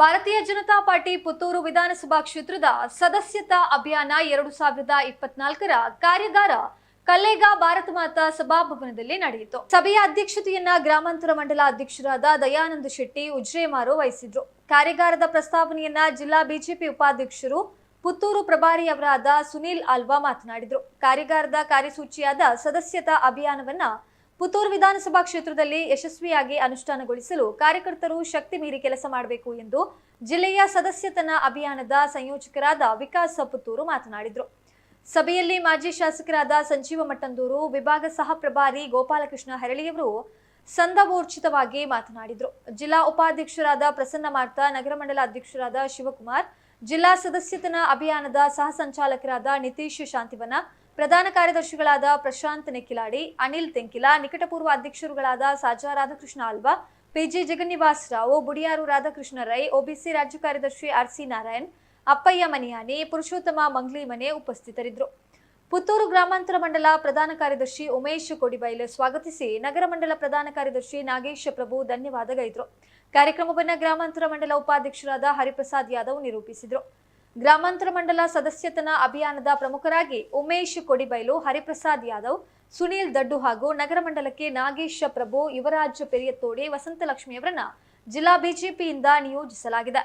ಭಾರತೀಯ ಜನತಾ ಪಾರ್ಟಿ ಪುತ್ತೂರು ವಿಧಾನಸಭಾ ಕ್ಷೇತ್ರದ ಸದಸ್ಯತಾ ಅಭಿಯಾನ ಎರಡು ಸಾವಿರದ ಇಪ್ಪತ್ನಾಲ್ಕರ ಕಾರ್ಯಾಗಾರ ಕಲ್ಲೇಗ ಭಾರತ ಮಾತಾ ಸಭಾಭವನದಲ್ಲಿ ನಡೆಯಿತು. ಸಭೆಯ ಅಧ್ಯಕ್ಷತೆಯನ್ನ ಗ್ರಾಮಾಂತರ ಮಂಡಲ ಅಧ್ಯಕ್ಷರಾದ ದಯಾನಂದ ಶೆಟ್ಟಿ ಉಜ್ರೇಮಾರು ವಹಿಸಿದ್ರು. ಕಾರ್ಯಾಗಾರದ ಪ್ರಸ್ತಾವನೆಯನ್ನ ಜಿಲ್ಲಾ ಬಿಜೆಪಿ ಉಪಾಧ್ಯಕ್ಷರು ಪುತ್ತೂರು ಪ್ರಭಾರಿಯವರಾದ ಸುನೀಲ್ ಆಲ್ವಾ ಮಾತನಾಡಿದರು. ಕಾರ್ಯಾಗಾರದ ಕಾರ್ಯಸೂಚಿಯಾದ ಸದಸ್ಯತಾ ಅಭಿಯಾನವನ್ನ ಪುತ್ತೂರು ವಿಧಾನಸಭಾ ಕ್ಷೇತ್ರದಲ್ಲಿ ಯಶಸ್ವಿಯಾಗಿ ಅನುಷ್ಠಾನಗೊಳಿಸಲು ಕಾರ್ಯಕರ್ತರು ಶಕ್ತಿ ಮೀರಿ ಕೆಲಸ ಮಾಡಬೇಕು ಎಂದು ಜಿಲ್ಲೆಯ ಸದಸ್ಯತನ ಅಭಿಯಾನದ ಸಂಯೋಜಕರಾದ ವಿಕಾಸ್ ಪುತ್ತೂರು ಮಾತನಾಡಿದರು. ಸಭೆಯಲ್ಲಿ ಮಾಜಿ ಶಾಸಕರಾದ ಸಂಜೀವ ಮಟ್ಟಂದೂರು, ವಿಭಾಗ ಸಹ ಪ್ರಭಾರಿ ಗೋಪಾಲಕೃಷ್ಣ ಹೆರಳಿಯವರು ಸಂದವೋರ್ಚಿತವಾಗಿ ಮಾತನಾಡಿದರು. ಜಿಲ್ಲಾ ಉಪಾಧ್ಯಕ್ಷರಾದ ಪ್ರಸನ್ನ ಮಾರ್ತ, ನಗರ ಮಂಡಲ ಅಧ್ಯಕ್ಷರಾದ ಶಿವಕುಮಾರ್, ಜಿಲ್ಲಾ ಸದಸ್ಯತನ ಅಭಿಯಾನದ ಸಹ ಸಂಚಾಲಕರಾದ ನಿತೀಶ್ ಶಾಂತಿವನ ಪ್ರಧಾನ ಕಾರ್ಯದರ್ಶಿಗಳಾದ ಪ್ರಶಾಂತ್ ನೆಕ್ಕಿಲಾಡಿ ಅನಿಲ್ ತೆಂಕಿಲ, ನಿಕಟಪೂರ್ವ ಅಧ್ಯಕ್ಷರುಗಳಾದ ಸಾಜಾ ರಾಧಾಕೃಷ್ಣ ಆಲ್ವಾ ಪಿಜಿ ಜಗನ್ನಿವಾಸ್ ರಾವ್, ಬುಡಿಯಾರು ರಾಧಾಕೃಷ್ಣ ರೈ ಒಬಿಸಿ ರಾಜ್ಯ ಕಾರ್ಯದರ್ಶಿ ಆರ್ಸಿ ನಾರಾಯಣ್, ಅಪ್ಪಯ್ಯ ಮನಿಯಾನಿ ಪುರುಷೋತ್ತಮ ಮಂಗ್ಲಿ ಮನೆ ಉಪಸ್ಥಿತರಿದ್ದರು. ಪುತ್ತೂರು ಗ್ರಾಮಾಂತರ ಮಂಡಲ ಪ್ರಧಾನ ಕಾರ್ಯದರ್ಶಿ ಉಮೇಶ್ ಕೊಡಿಬೈಲ್ ಸ್ವಾಗತಿಸಿ ನಗರ ಮಂಡಲ ಪ್ರಧಾನ ಕಾರ್ಯದರ್ಶಿ ನಾಗೇಶ್ ಪ್ರಭು ಧನ್ಯವಾದಗೈದರು. ಕಾರ್ಯಕ್ರಮವನ್ನು ಗ್ರಾಮಾಂತರ ಮಂಡಲ ಉಪಾಧ್ಯಕ್ಷರಾದ ಹರಿಪ್ರಸಾದ್ ಯಾದವ್ ನಿರೂಪಿಸಿದರು. ಗ್ರಾಮಾಂತರ ಮಂಡಲ ಸದಸ್ಯತನ ಅಭಿಯಾನದ ಪ್ರಮುಖರಾಗಿ ಉಮೇಶ್ ಕೊಡಿಬೈಲು, ಹರಿಪ್ರಸಾದ್ ಯಾದವ್, ಸುನೀಲ್ ದಡ್ಡು ಹಾಗೂ ನಗರ ಮಂಡಲಕ್ಕೆ ನಾಗೇಶ್ ಪ್ರಭು, ಯುವರಾಜ್ ಪೆರಿಯತ್ತೋಡಿ ವಸಂತಲಕ್ಷ್ಮಿಯವರನ್ನ ಜಿಲ್ಲಾ ಬಿಜೆಪಿಯಿಂದ ನಿಯೋಜಿಸಲಾಗಿದೆ.